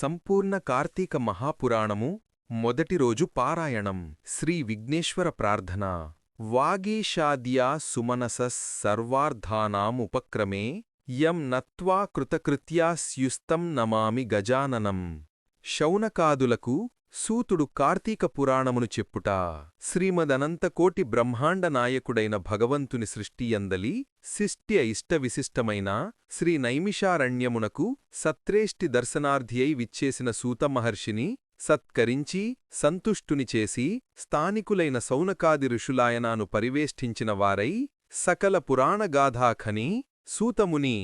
సంపూర్ణ కార్తీక మహాపురాణము మొదటి రోజు పారాయణం. శ్రీ విఘ్నేశ్వర ప్రార్థన. వాగీషాద్యా సుమనస సర్వార్ధానాముపక్రమే యం నత్వా కృతకృత్యా స్యుస్తం నమామి గజాననం. శౌనకాదులకు సూతుడు కార్తీక పురాణమును చెప్పుట శ్రీమదనంతకోటి బ్రహ్మాండ నాయకుడైన భగవంతుని సృష్టియందలి శిష్ట్య ఇష్టవిశిష్టమైన శ్రీ నైమిషారణ్యమునకు సత్రేష్టి దర్శనార్థియై విచ్చేసిన సూతమహర్షిని సత్కరించి సంతుష్టుని చేసి స్థానికులైన సౌనకాది ఋషులాయనాను పరివేష్టించిన వారై సకల పురాణగాథాఖని సూతముని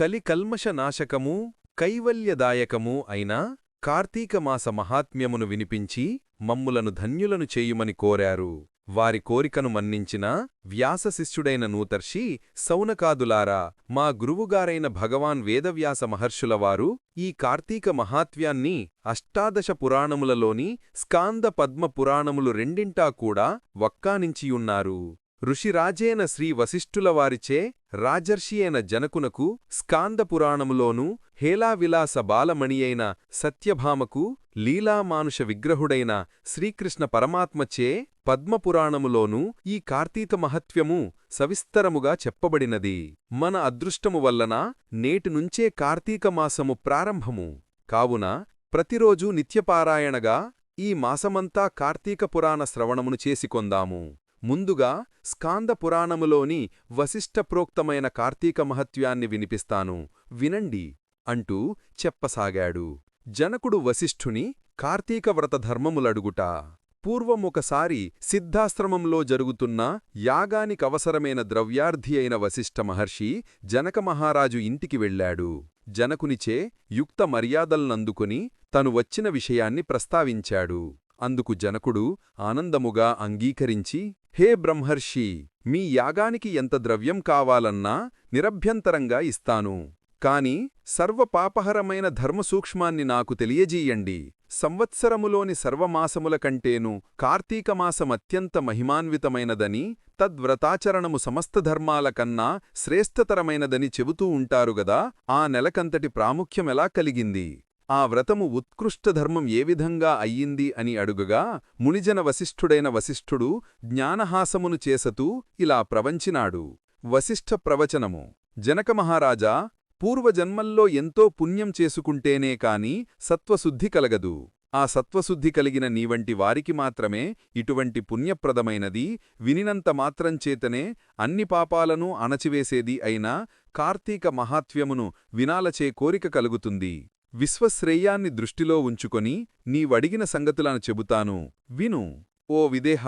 కలికల్మషనాశకము కైవల్యదాయకము అయిన కార్తీకమాస మహాత్మ్యమును వినిపించి మమ్ములను ధన్యులను చేయుమని కోరారు. వారి కోరికను మన్నించిన వ్యాసశిష్యుడైన నూతర్షి సౌనకాదులారా మా గురువుగారైన భగవాన్ వేదవ్యాస మహర్షులవారు ఈ కార్తీక మహాత్మ్యాన్ని అష్టాదశ పురాణములలోని స్కాంద పద్మ పురాణములు రెండింటా కూడా వక్కానించియున్నారు. ఋషిరాజేన శ్రీ వశిష్ఠులవారిచే రాజర్షియైన జనకునకు స్కాందపురాణములోనూ హేలావిలాస బాలమణియైన సత్యభామకు లీలామానుష విగ్రహుడైన శ్రీకృష్ణ పరమాత్మచే పద్మపురాణములోనూ ఈ కార్తీక మహత్వ్యము సవిస్తరముగా చెప్పబడినది. మన అదృష్టము వల్లన నేటినుంచే కార్తీకమాసము ప్రారంభము. కావున ప్రతిరోజూ నిత్యపారాయణగా ఈ మాసమంతా కార్తీక పురాణ శ్రవణమును చేసికొందాము ముందుగా స్కాంద పురాణములోని వశిష్ఠప్రోక్తమైన కార్తీక మహత్యాన్ని వినిపిస్తాను. వినండి. అంటూ చెప్పసాగాడు. జనకుడు వశిష్ఠుని కార్తీక వ్రత ధర్మములడుగుట. పూర్వమొకసారి సిద్ధాశ్రమంలో జరుగుతున్న యాగానికవసరమైన ద్రవ్యార్థి అయిన వశిష్ఠ మహర్షి జనక మహారాజు ఇంటికి వెళ్ళాడు జనకునిచే యుక్త మర్యాదలనందుకుని తను వచ్చిన విషయాన్ని ప్రస్తావించాడు. అందుకు జనకుడు ఆనందముగా అంగీకరించి హే బ్రహ్మర్షి మీ యాగానికి ఎంత ద్రవ్యం కావాలన్నా నిరభ్యంతరంగా ఇస్తాను. కాని సర్వపాపహరమైన ధర్మసూక్ష్మాన్ని నాకు తెలియజీయండి. సంవత్సరములోని సర్వమాసముల కంటేను కార్తీకమాసమత్యంత మహిమాన్వితమైనదని తద్వ్రతాచరణము సమస్త ధర్మాల కన్నా శ్రేష్టతరమైనదని చెబుతూ ఉంటారుగదా ఆ నెలకంతటి ప్రాముఖ్యమెలా కలిగింది? ఆ వ్రతము ఉత్కృష్టధర్మం ఏ విధంగా అయ్యింది అని అడుగగా మునిజన వశిష్ఠుడైన వశిష్ఠుడు జ్ఞానహాసమును చేసతూ ఇలా ప్రవంచినాడు. వశిష్ఠ ప్రవచనము జనకమహారాజా పూర్వజన్మల్లో ఎంతో పుణ్యం చేసుకుంటేనే కాని సత్వశుద్ధి కలగదు. ఆ సత్వశుద్ధి కలిగిన నీవంటి వారికి మాత్రమే ఇటువంటి పుణ్యప్రదమైనది వినినంత మాత్రంచేతనే అన్ని పాపాలను అణచివేసేది అయినా కార్తీక మహాత్వ్యమును వినాలచే కోరిక కలుగుతుంది. విశ్వశ్రేయాన్ని దృష్టిలో ఉంచుకొని నీవడిగిన సంగతులను చెబుతాను. విను ఓ విదేహ!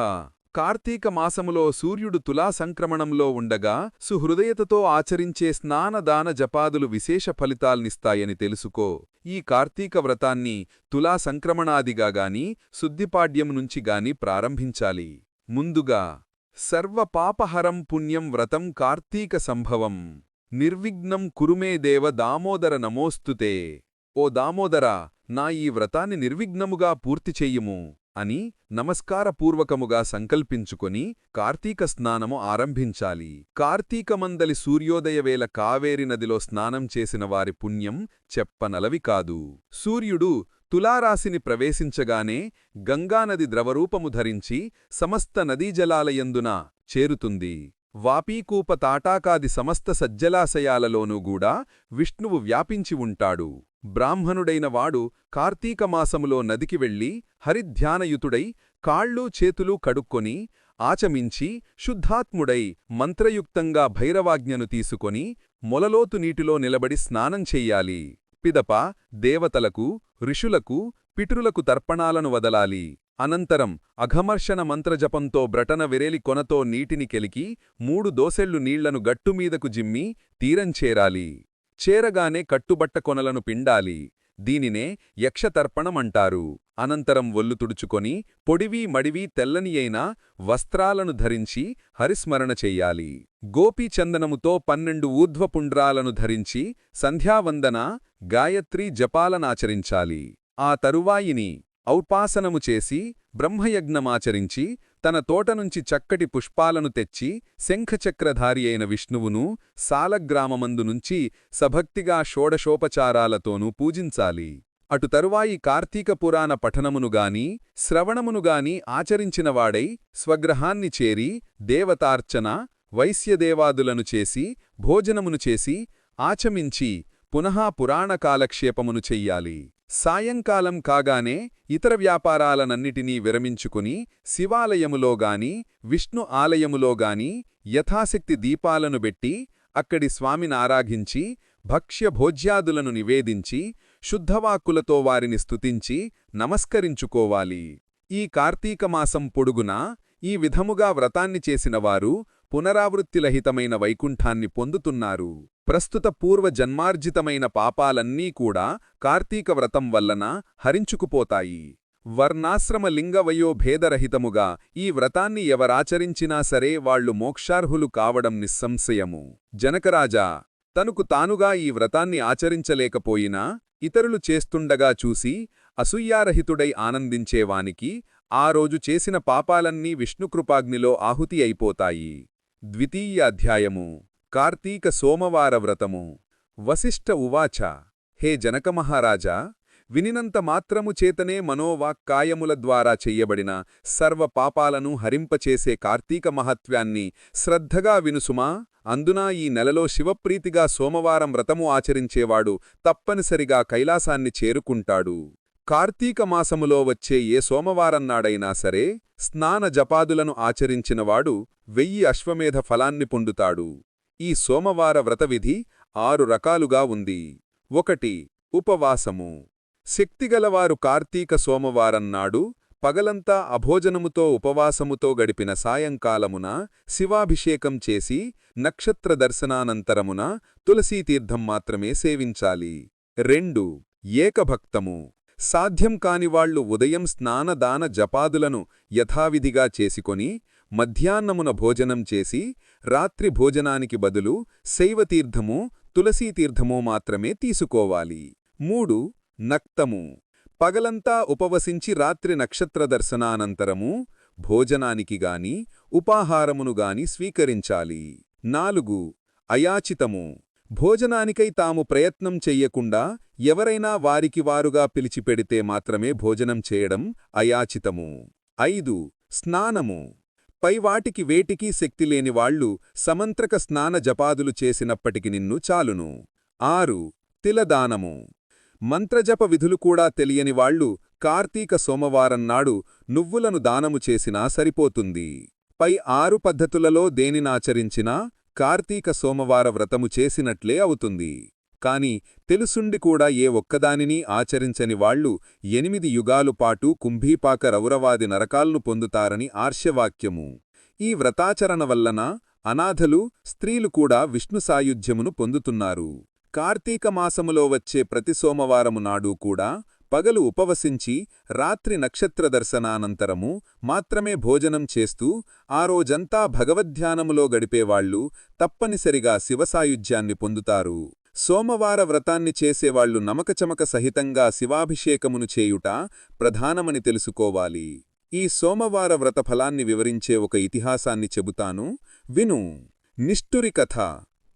కార్తీక మాసములో సూర్యుడు తులా సంక్రమణంలో ఉండగా సుహృదయతతో ఆచరించే స్నానదాన జపాదులు విశేష ఫలితాల్నిస్తాయని తెలుసుకో. ఈ కార్తీక వ్రతాన్ని తులా సంక్రమణాదిగాగాని శుద్ధిపాడ్యం నుంచి గాని ప్రారంభించాలి. ముందుగా సర్వపాపహరం పుణ్యం వ్రతం కార్తీక సంభవం. నిర్విఘ్నం కురుమే దేవ దామోదర నమోస్తుతే. ఓ దామోదరా నా ఈ వ్రతాన్ని నిర్విఘ్నముగా పూర్తి చెయ్యుము అని నమస్కారపూర్వకముగా సంకల్పించుకొని కార్తీక స్నానము ఆరంభించాలి. కార్తీకమందలి సూర్యోదయవేళ కావేరి నదిలో స్నానం చేసిన వారి పుణ్యం చెప్పనలవి కాదు. సూర్యుడు తులారాశిని ప్రవేశించగానే గంగానది ద్రవరూపము ధరించి సమస్త నదీజలాలయందున చేరుతుంది. వాపీకూప తాటాకాది సమస్త సజ్జలాశయాలలోనూ గూడా విష్ణువు వ్యాపించి ఉంటాడు. బ్రాహ్మణుడైన వాడు కార్తీకమాసములో నదికి వెళ్ళి హరిధ్యానయుతుడై కాళ్ళూ చేతులూ కడుక్కొని ఆచమించి శుద్ధాత్ముడై మంత్రయుక్తంగా భైరవాజ్ఞను తీసుకొని మొలలోతు నీటిలో నిలబడి స్నానం చెయ్యాలి. పిదప దేవతలకు ఋషులకు పితృలకు తర్పణాలను వదలాలి. అనంతరం అఘమర్షణ మంత్రజపంతో బ్రటన విరేలి కొనతో నీటిని కెలికి మూడు దోసెళ్ళు నీళ్ళను గట్టుమీదకు జిమ్మి తీరంచేరాలి చేరగానే కట్టుబట్ట కొనలను పిండాలి. దీనినే యక్షతర్పణమంటారు. అనంతరం ఒల్లు తుడుచుకొని పొడివీ మడివీ తెల్లనియైన వస్త్రాలను ధరించి హరిస్మరణ చెయ్యాలి. గోపీచందనముతో పన్నెండు ఊర్ధ్వపుండ్రాలను ధరించి సంధ్యావందన గాయత్రీ జపాలనాచరించాలి ఆ తరువాయిని ఔపాసనము చేసి బ్రహ్మయజ్ఞమాచరించి తన తోటనుంచి చక్కటి పుష్పాలను తెచ్చి శంఖచక్రధారి అయిన విష్ణువును సాలగ్రామమందు నుంచి సభక్తిగా షోడశోపచారాలతోనూ పూజించాలి. అటు తరువాయి కార్తీక పురాణ పఠనమును గాని ఆచరించినవాడై స్వగ్రహాన్ని చేరి దేవతార్చన వైశ్యదేవాదులను చేసి భోజనమును చేసి ఆచమించి పునః పురాణ కాలక్షేపమును చెయ్యాలి. సాయంకాలం కాగానే ఇతర వ్యాపారాలనన్నిటినీ విరమించుకుని శివాలయములోగాని విష్ణు ఆలయములోగాని యథాశక్తి దీపాలను బెట్టి అక్కడి స్వామినారాఘించి భక్ష్యభోజ్యాదులను నివేదించి శుద్ధవాక్కులతో వారిని స్తుతించి నమస్కరించుకోవాలి. ఈ కార్తీకమాసం పొడుగునా ఈ విధముగా వ్రతాన్ని చేసినవారు పునరావృత్తిరహితమైన వైకుంఠాన్ని పొందుతున్నారు. ప్రస్తుత పూర్వ జన్మార్జితమైన పాపాలన్నీ కూడా కార్తీక వ్రతం వల్లన హరించుకుపోతాయి. వర్ణాశ్రమ లింగవయో భేదరహితముగా ఈ వ్రతాన్ని ఎవరాచరించినా సరే వాళ్ళు మోక్షార్హులు కావడం నిస్సంశయము. జనకరాజా తనుకు తానుగా ఈ వ్రతాన్ని ఆచరించలేకపోయినా ఇతరులు చేస్తుండగా చూసి అసూయారహితుడై ఆనందించేవానికి ఆ రోజు చేసిన పాపాలన్నీ విష్ణుకృపాగ్నిలో ఆహుతి అయిపోతాయి. ద్వితీయాధ్యాయము. కార్తీక సోమవార వ్రతము. వశిష్ఠ ఉవాచ హే జనకమహారాజా వినినంత మాత్రము చేతనే మనోవాక్కాయముల ద్వారా చెయ్యబడిన సర్వ పాపాలను హరింపచేసే కార్తీక మహత్వాన్ని శ్రద్ధగా వినుసుమా? అందున ఈ నెలలో శివప్రీతిగా సోమవారం వ్రతము ఆచరించేవాడు తప్పనిసరిగా కైలాసాన్ని చేరుకుంటాడు. కార్తీక మాసములో వచ్చే ఏ సోమవారన్నాడైనా సరే స్నాన జపాదులను ఆచరించినవాడు వెయ్యి అశ్వమేధ ఫలాన్ని పొందుతాడు. ఈ సోమవార వ్రతవిధి ఆరు రకాలుగా ఉంది. ఒకటి ఉపవాసము. శక్తిగలవారు కార్తీక సోమవారన్నాడు పగలంతా అభోజనముతో ఉపవాసముతో గడిపిన సాయంకాలమున శివాభిషేకం చేసి నక్షత్ర దర్శనానంతరమున తులసీతీర్థం మాత్రమే సేవించాలి. రెండు ఏకభక్తము. సాధ్యం కానివాళ్ళు ఉదయం స్నానదాన జపాదులను యథావిధిగా చేసుకొని మధ్యాహ్నమున భోజనం చేసి రాత్రి భోజనానికి బదులు శైవతీర్థము తులసీతీర్థము మాత్రమే తీసుకోవాలి. మూడు నక్తము. పగలంతా ఉపవసించి రాత్రి నక్షత్ర దర్శనానంతరము భోజనానికి గాని ఉపాహారమును గాని స్వీకరించాలి. నాలుగు అయాచితము. భోజనానికై తాము ప్రయత్నం చెయ్యకుండా ఎవరైనా వారికి వారుగా పిలిచిపెడితే మాత్రమే భోజనం చేయడం అయాచితము. ఐదు. స్నానము. పైవాటికి వేటికీ శక్తి లేనివాళ్ళు సమంత్రక స్నాన జపాదులు చేసినప్పటికి నిన్ను చాలును. ఆరు. తిలదానము. మంత్రజప విధులు కూడా తెలియనివాళ్ళు కార్తీక సోమవారం నాడు నువ్వులను దానము చేసినా సరిపోతుంది. పై ఆరు పద్ధతులలో దేనినాచరించినా కార్తీక సోమవార వ్రతము చేసినట్లే అవుతుంది. కాని తెలుసుండి కూడా ఏ ఒక్కదానినీ ఆచరించని వాళ్ళు ఎనిమిది యుగాలు పాటు కుంభీపాక రౌరవాది నరకాల్ను పొందుతారని ఆర్ష్యవాక్యము ఈ వ్రతాచరణ వల్లన అనాథలు స్త్రీలు కూడా విష్ణు సాయుధ్యమును పొందుతున్నారు. కార్తీక మాసములో వచ్చే ప్రతి సోమవారము నాడు కూడా పగలు ఉపవసించి రాత్రి నక్షత్ర దర్శనానంతరము మాత్రమే భోజనం చేస్తూ ఆ రోజంతా భగవద్ధ్యానములో గడిపేవాళ్ళు తప్పనిసరిగా శివసాయుధ్యాన్ని పొందుతారు. సోమవార వ్రతాన్ని చేసేవాళ్ళు నమకచమక సహితంగా శివాభిషేకమును చేయుట ప్రధానమని తెలుసుకోవాలి. ఈ సోమవార వ్రత ఫలాన్ని వివరించే ఒక ఇతిహాసాన్ని చెబుతాను. విను. నిష్ఠురి కథ.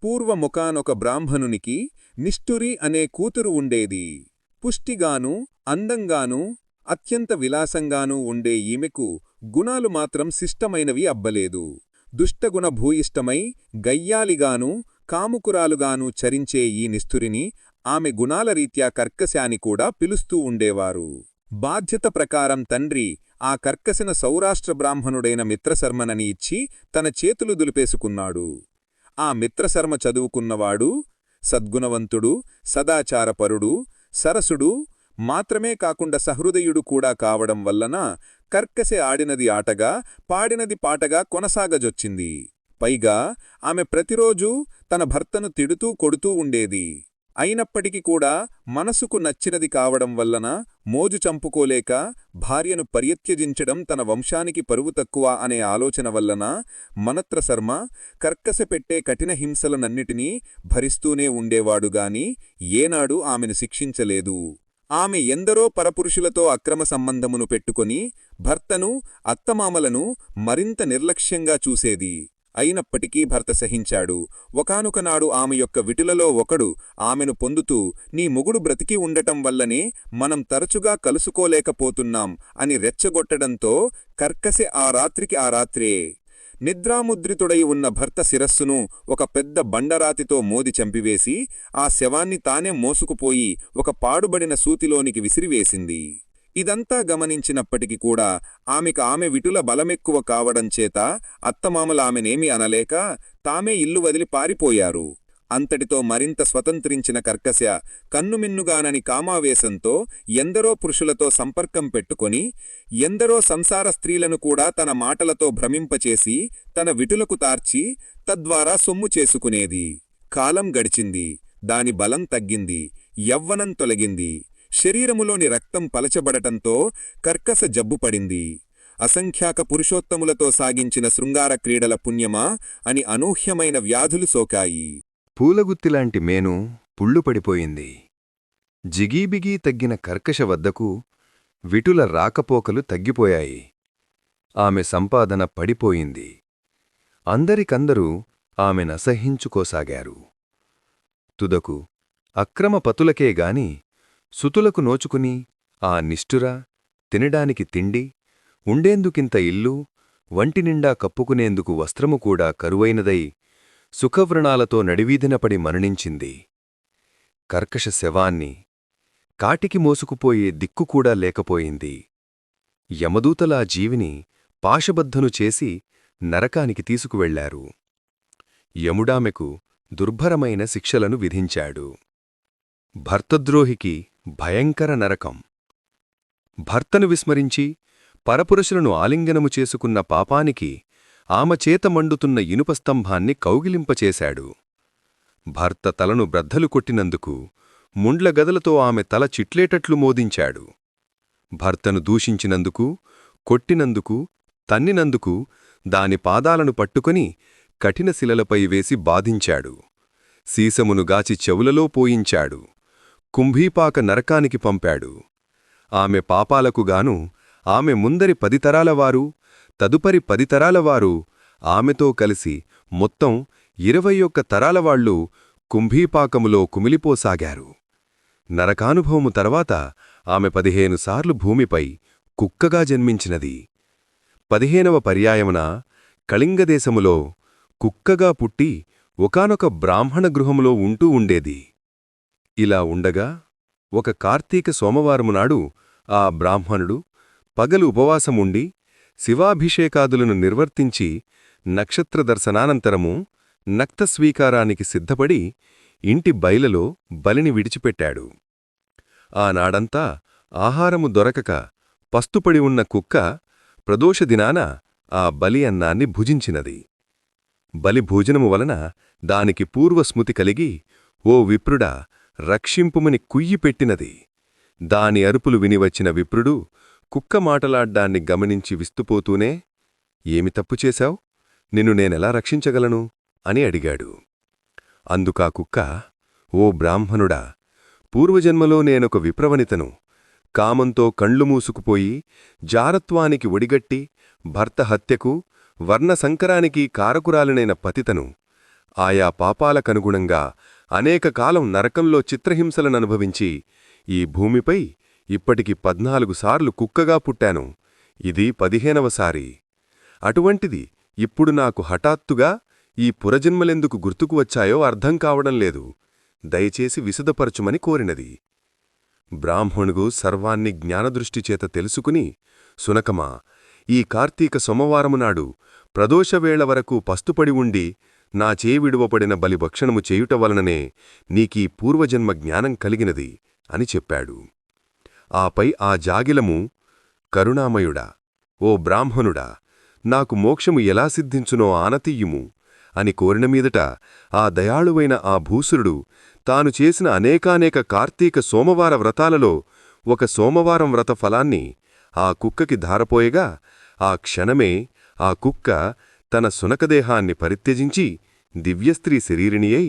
పూర్వముకానొక బ్రాహ్మణునికి నిష్ఠురి అనే కూతురు ఉండేది. పుష్టిగానూ అందంగానూ అత్యంత విలాసంగానూ ఉండే ఈమెకు గుణాలు మాత్రం శిష్టమైనవి అబ్బలేదు. దుష్టగుణ భూయిష్టమై గయ్యాలిగానూ కాముకురాలుగానూ చరించే ఈ నిస్తురిని ఆమె గుణాల రీత్యా కర్కశాని కూడా పిలుస్తూ ఉండేవారు. బాధ్యత ప్రకారం తండ్రి ఆ కర్కశన సౌరాష్ట్ర బ్రాహ్మణుడైన మిత్రశర్మనని ఇచ్చి తన చేతులు దులిపేసుకున్నాడు. ఆ మిత్రశర్మ చదువుకున్నవాడు సద్గుణవంతుడు సదాచారపరుడు సరసుడు మాత్రమే కాకుండా సహృదయుడు కూడా కావడం వల్లన కర్కశె ఆడినది ఆటగా పాడినది పాటగా కొనసాగజొచ్చింది. పైగా ఆమె ప్రతిరోజూ తన భర్తను తిడుతూ కొడుతూ ఉండేది. అయినప్పటికీ కూడా మనసుకు నచ్చినది కావడం వల్లన మోజు చంపుకోలేక భార్యను పర్యత్యజించడం తన వంశానికి పరువు తక్కువ అనే ఆలోచన వల్లన మనత్రశర్మ కర్కశ పెట్టే కఠిన హింసలనన్నిటినీ భరిస్తూనే ఉండేవాడుగాని ఏనాడు ఆమెను శిక్షించలేదు. ఆమె ఎందరో పరపురుషులతో అక్రమ సంబంధమును పెట్టుకొని భర్తను అత్తమామలను మరింత నిర్లక్ష్యంగా చూసేది. అయినప్పటికీ భర్త సహించాడు. ఒకానొకనాడు ఆమె యొక్క విటులలో ఒకడు ఆమెను పొందుతూ నీ మొగుడు బ్రతికి ఉండటం వల్లనే మనం తరచుగా కలుసుకోలేకపోతున్నాం అని రెచ్చగొట్టడంతో కర్కశె ఆ రాత్రికి ఆ రాత్రే నిద్రాముద్రితుడై ఉన్న భర్త శిరస్సును ఒక పెద్ద బండరాతితో మోది చంపివేసి ఆ శవాన్ని తానే మోసుకుపోయి ఒక పాడుబడిన సూతిలోనికి విసిరివేసింది. ఇదంతా గమనించినప్పటికీ కూడా ఆమెకు ఆమె విటుల బలమెక్కువ కావడం చేత అత్తమామలామెనేమి అనలేక తామే ఇల్లు వదిలి పారిపోయారు. అంతటితో మరింత స్వతంత్రించిన కర్కశ కన్నుమిన్నుగానని కామావేశంతో ఎందరో పురుషులతో సంపర్కం పెట్టుకొని ఎందరో సంసార స్త్రీలను కూడా తన మాటలతో భ్రమింపచేసి తన విటులకు తార్చి తద్వారా సొమ్ము చేసుకునేది. కాలం గడిచింది. దాని బలం తగ్గింది. యవ్వనం తొలగింది. శరీరములోని రక్తం పలచబడటంతో కర్కస జబ్బుపడింది అసంఖ్యాక పురుషోత్తములతో సాగించిన శృంగార క్రీడల పుణ్యమా అని అనూహ్యమైన వ్యాధులు సోకాయి. పూలగుత్తిలాంటి మేను పుళ్ళు పడిపోయింది. జిగీబిగీ తగ్గిన కర్కశ వద్దకు విటుల రాకపోకలు తగ్గిపోయాయి. ఆమె సంపాదన పడిపోయింది. అందరికందరూ ఆమెనసహించుకోసాగారు తుదకు అక్రమ పతులకేగాని సుతులకు నోచుకుని ఆ నిష్ఠుర తినడానికి తిండి ఉండేందుకింత ఇల్లు వంటినిండా కప్పుకునేందుకు వస్త్రము కూడా కరువైనదై సుఖవ్రణాలతో నడివీధినపడి మరణించింది. కర్కశ శవాన్ని కాటికి మోసుకుపోయే దిక్కుకూడా లేకపోయింది. యమదూతలా జీవిని పాశబద్ధను చేసి నరకానికి తీసుకువెళ్ళారు యముడామెకు దుర్భరమైన శిక్షలను విధించాడు. భర్తద్రోహికి భయంకర నరకం. భర్తను విస్మరించి పరపురుషులను ఆలింగనము చేసుకున్న పాపానికి ఆమె చేత మండుతున్న ఇనుపస్తంభాన్ని కౌగిలింపచేశాడు. భర్త తలను బ్రద్దలు కొట్టినందుకు ముండ్ల గదలతో ఆమె తల చిట్లేటట్లు మోదించాడు. భర్తను దూషించినందుకు కొట్టినందుకు తన్నినందుకు దాని పాదాలను పట్టుకొని కఠిన శిలలపై వేసి బాధించాడు. సీసమును గాచి చెవులలో పోయించాడు. కుంభీపాక నరకానికి పంపాడు. ఆమె పాపాలకుగాను ఆమె ముందరి పదితరాలవారు తదుపరి పదితరాలవారు ఆమెతో కలిసి మొత్తం ఇరవై ఒక్క తరాలవాళ్ళు కుంభీపాకములో కుమిలిపోసాగారు. నరకానుభవము తర్వాత ఆమె పదిహేను సార్లు భూమిపై కుక్కగా జన్మించినది. పదిహేనవ పర్యాయమున కళింగదేశములో కుక్కగా పుట్టి ఒకానొక బ్రాహ్మణ గృహములో ఉంటూ ఉండేది. ఇలా ఉండగా ఒక కార్తీక సోమవారమునాడు ఆ బ్రాహ్మణుడు పగలు ఉపవాసముండి శివాభిషేకాదులను నిర్వర్తించి నక్షత్ర దర్శనానంతరము నక్తస్వీకారానికి సిద్ధపడి ఇంటి బయలలో బలిని విడిచిపెట్టాడు. ఆనాడంతా ఆహారము దొరకక పస్తుపడి ఉన్న కుక్క ప్రదోషదినాన ఆ బలి అన్నాన్ని భుజించినది. బలి భోజనము వలన దానికి పూర్వస్మృతి కలిగి ఓ విప్రుడా రక్షింపుమని కుయ్యిపెట్టినది దాని అరుపులు వినివచ్చిన విప్రుడు కుక్క మాటలాడ్డాన్ని గమనించి విస్తుపోతూనే ఏమి తప్పు చేశావు? నిన్ను నేనెలా రక్షించగలను? అని అడిగాడు. అందుకా కుక్క ఓ బ్రాహ్మణుడా పూర్వజన్మలో నేనొక విప్రవనితను. కామంతో కళ్ళు మూసుకుపోయి జారత్వానికి ఒడిగట్టి భర్త హత్యకు వర్ణ సంకరానికి కారకురాలనైన పతితను ఆయా పాపాలకనుగుణంగా అనేక కాలం నరకంలో చిత్రహింసలననుభవించి ఈ భూమిపై ఇప్పటికి పద్నాలుగు సార్లు కుక్కగా పుట్టాను. ఇది పదిహేనవసారి అటువంటిది ఇప్పుడు నాకు హఠాత్తుగా ఈ పురజన్మలెందుకు గుర్తుకు వచ్చాయో అర్థం కావడం లేదు. దయచేసి విశదపరచుమని కోరినది. బ్రాహ్మణుగు సర్వాన్ని జ్ఞానదృష్టిచేత తెలుసుకుని సునకమా ఈ కార్తీక సోమవారమునాడు ప్రదోషవేళ వరకు పస్తుపడి ఉండి నా చేవిడువపడిన బలిభక్షణము చేయుట వలననే నీకీ పూర్వజన్మ జ్ఞానం కలిగినది అని చెప్పాడు. ఆపై ఆ జాగిలము కరుణామయుడా ఓ బ్రాహ్మణుడా నాకు మోక్షము ఎలా సిద్ధించునో ఆనతీయుము అని కోరినమీదట ఆ దయాళువైన ఆ భూసురుడు తాను చేసిన అనేకానేక కార్తీక సోమవార వ్రతాలలో ఒక సోమవారం వ్రత ఫలాన్ని ఆ కుక్కకి ధారపోయగా ఆ క్షణమే ఆ కుక్క తన సునకదేహాన్ని పరిత్యజించి దివ్యస్త్రీ శరీరిణియై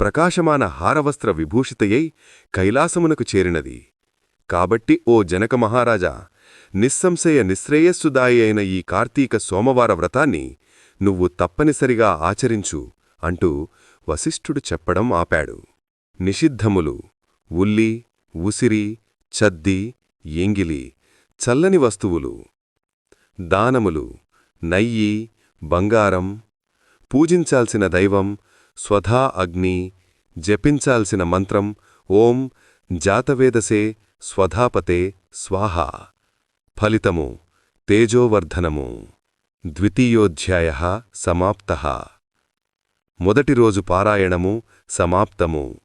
ప్రకాశమాన హారవస్త్ర విభూషితయై కైలాసమునకు చేరినది. కాబట్టి ఓ జనక మహారాజా నిస్సంశయ నిశ్రేయస్సుదాయి అయిన ఈ కార్తీక సోమవార వ్రతాన్ని నువ్వు తప్పనిసరిగా ఆచరించు అంటూ వశిష్ఠుడు చెప్పడం ఆపాడు. నిషిద్ధములు ఉల్లి ఉసిరి చద్ది ఎంగిలి చల్లని వస్తువులు దానములు నయ్యి బంగారం పూజించాల్సిన దైవం స్వధా అగ్ని జపించాల్సిన మంత్రం ఓం జాతవేదసే స్వధాపతే స్వాహ. ఫలితము తేజోవర్ధనము. ద్వితీయోధ్యాయ సమాప్త. మొదటి రోజు పారాయణము సమాప్తము.